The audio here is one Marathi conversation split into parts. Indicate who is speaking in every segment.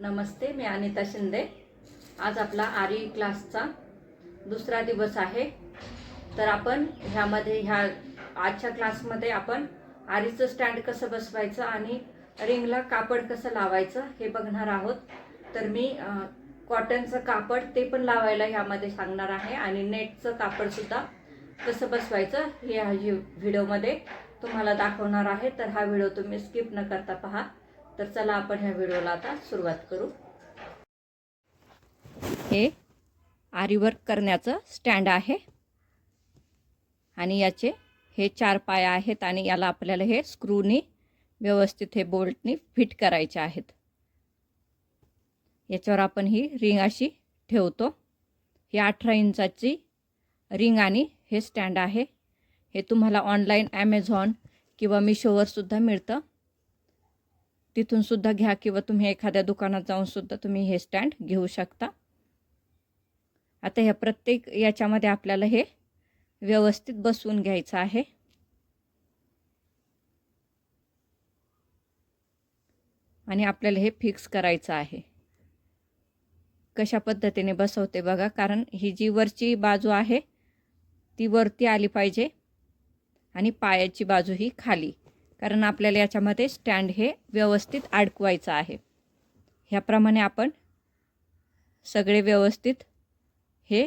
Speaker 1: नमस्ते मी अनिता शिंदे. आज आपला आरी क्लासचा दुसरा दिवस आहे. तर आपण ह्यामध्ये ह्या आजच्या क्लासमध्ये आपण आरीचं स्टँड कसं बसवायचं आणि रिंगला कापड कसं लावायचं हे बघणार आहोत. तर मी कॉटनचं कापड ते पण लावायला ह्यामध्ये सांगणार आहे आणि नेटचं कापडसुद्धा कसं बसवायचं हे ह्या व्हिडिओमध्ये तुम्हाला दाखवणार आहे. तर हा व्हिडिओ तुम्ही स्किप न करता पहा. तर चला आपण ह्या व्हिडिओला आता सुरुवात करू. हे आरीवर्क करण्याचं स्टँड आहे. आणि याचे हे चार पाय आहेत आणि याला आपल्याला हे स्क्रूनी व्यवस्थित हे बोल्टनी फिट करायचे आहेत. याच्यावर आपण ही रिंग अशी ठेवतो. ही अठरा इंचाची रिंग आणि हे स्टँड आहे. हे तुम्हाला ऑनलाईन ॲमेझॉन किंवा मिशोवर सुद्धा मिळतं. तिथून सुद्धा घ्या किंवा तुम्ही एखाद्या दुकानात जाऊन सुद्धा तुम्ही हे स्टँड घेऊ शकता. आता ह्या प्रत्येक याच्यामध्ये आपल्याला हे व्यवस्थित बसवून घ्यायचं आहे. आणि आपल्याला हे फिक्स करायचं आहे. कशा पद्धतीने बसवते बघा कारण ही जी वरची बाजू आहे ती वरती आली पाहिजे आणि पायाची बाजू ही खाली. कारण आपल्याला याच्यामध्ये स्टँड हे व्यवस्थित अडकवायचं आहे. ह्याप्रमाणे आपण सगळे व्यवस्थित हे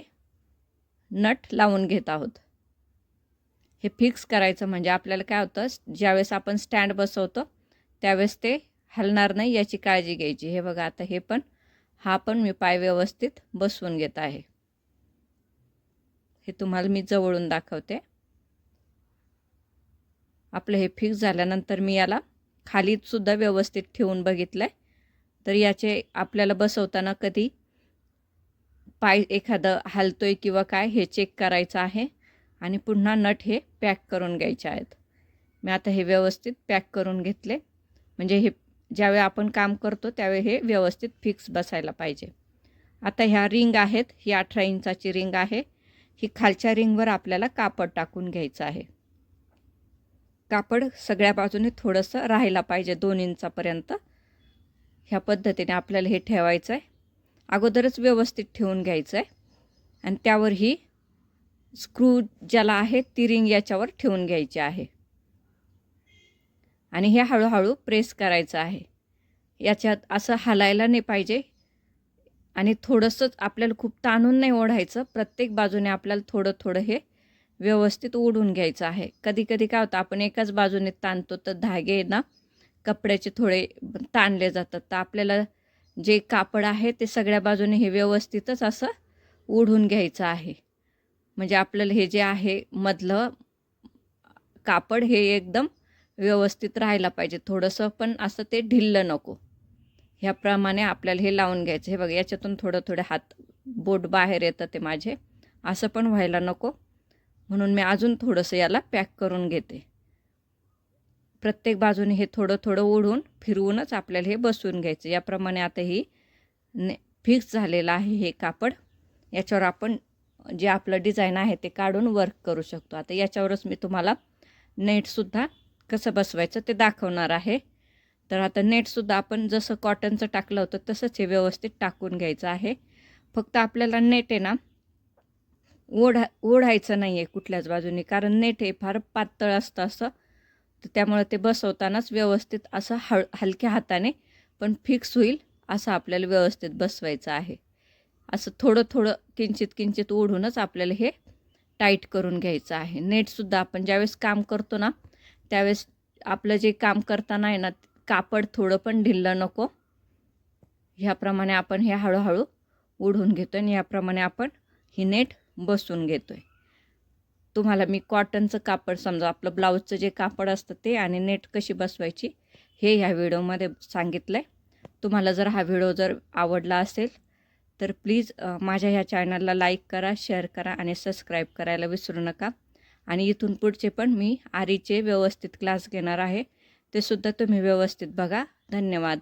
Speaker 1: नट लावून घेत आहोत. हे फिक्स करायचं म्हणजे आपल्याला काय होतं ज्यावेळेस आपण स्टँड बसवतो त्यावेळेस ते हलणार नाही याची काळजी घ्यायची. हे बघा आता हे पण हा पण मी पाय व्यवस्थित बसवून घेत आहे. हे तुम्हाला मी जवळून दाखवते. आपलं हे फिक्स झाल्यानंतर मी याला खालीसुद्धा व्यवस्थित ठेवून बघितलं आहे तर याचे आपल्याला बसवताना कधी पाय एखादं हलतोय किंवा काय हे चेक करायचं आहे. आणि पुन्हा नट हे पॅक करून घ्यायचे आहेत. मी आता हे व्यवस्थित पॅक करून घेतले. म्हणजे हे ज्यावेळी आपण काम करतो त्यावेळी हे व्यवस्थित फिक्स बसायला पाहिजे. आता ह्या रिंग आहेत. ही अठरा इंचाची रिंग आहे. ही खालच्या रिंगवर आपल्याला कापड टाकून घ्यायचं आहे. कापड सगळ्या बाजूने थोडंसं राहायला पाहिजे दोन इंचापर्यंत. ह्या पद्धतीने आपल्याला हे ठेवायचं आहे. अगोदरच व्यवस्थित ठेवून घ्यायचं आहे. आणि त्यावर ही स्क्रू ज्याला आहे ती रिंग याच्यावर ठेवून घ्यायची आहे. आणि हे हळूहळू प्रेस करायचं आहे. याच्यात असं हलायला नाही पाहिजे. आणि थोडंसंच आपल्याला खूप ताणून नाही ओढायचं. प्रत्येक बाजूने आपल्याला थोडं थोडं हे व्यवस्थित ओढून घ्यायचं आहे. कधी कधी काय होतं आपण एकाच बाजूने ताणतो तर धागे ना कपड्याचे थोडे ताणले जातात. तर आपल्याला जे कापड आहे ते सगळ्या बाजूने हे व्यवस्थितच असं ओढून घ्यायचं आहे. म्हणजे आपल्याला हे जे आहे मधलं कापड हे एकदम व्यवस्थित राहायला पाहिजे. थोडंसं पण असं ते ढिल्लं नको. ह्याप्रमाणे आपल्याला हे लावून घ्यायचं. हे बघा याच्यातून थोडं थोडे हात बोट बाहेर येतं ते माझे. असं पण व्हायला नको. म्हणून मी अजून थोडंसं याला पॅक करून घेते. प्रत्येक बाजूने हे थोडं थोडं ओढून फिरवूनच आपल्याला हे बसवून घ्यायचं. याप्रमाणे आता ही ने फिक्स झालेलं आहे हे कापड. याच्यावर आपण जे आपलं डिझाईन आहे ते काढून वर्क करू शकतो. आता याच्यावरच मी तुम्हाला नेटसुद्धा कसं बसवायचं ते दाखवणार आहे. तर आता नेटसुद्धा आपण जसं कॉटनचं टाकलं होतं तसंच हे व्यवस्थित टाकून घ्यायचं आहे. फक्त आपल्याला नेट आहे ना ओढा ओढायचं नाही आहे कुठल्याच बाजूने कारण नेट हे फार पातळ असतं असं. तर त्यामुळे ते बसवतानाच व्यवस्थित असं हळ हलक्या हाताने पण फिक्स होईल असं आपल्याला व्यवस्थित बसवायचं आहे. असं थोडं थोडं किंचित किंचित ओढूनच आपल्याला हे टाईट करून घ्यायचं आहे. नेटसुद्धा आपण ज्यावेळेस काम करतो ना त्यावेळेस आपलं जे काम करताना आहे ना कापड थोडं पण ढिल्लं नको. ह्याप्रमाणे आपण हे हळूहळू ओढून घेतो आणि याप्रमाणे आपण ही नेट बसून घेतो आहे तुम्हाला मी कॉटनचं कापड समजा आपलं ब्लाऊजचं जे कापड असतं ते आणि नेट कशी बसवायची हे ह्या व्हिडिओमध्ये सांगितलं आहे तुम्हाला जर हा व्हिडिओ जर आवडला असेल तर प्लीज माझ्या ह्या चॅनलला लाईक करा शेअर करा आणि सबस्क्राईब करायला विसरू नका. आणि इथून पुढचे पण मी आरीचे व्यवस्थित क्लास घेणार आहे. ते सुद्धा तुम्ही व्यवस्थित बघा. धन्यवाद.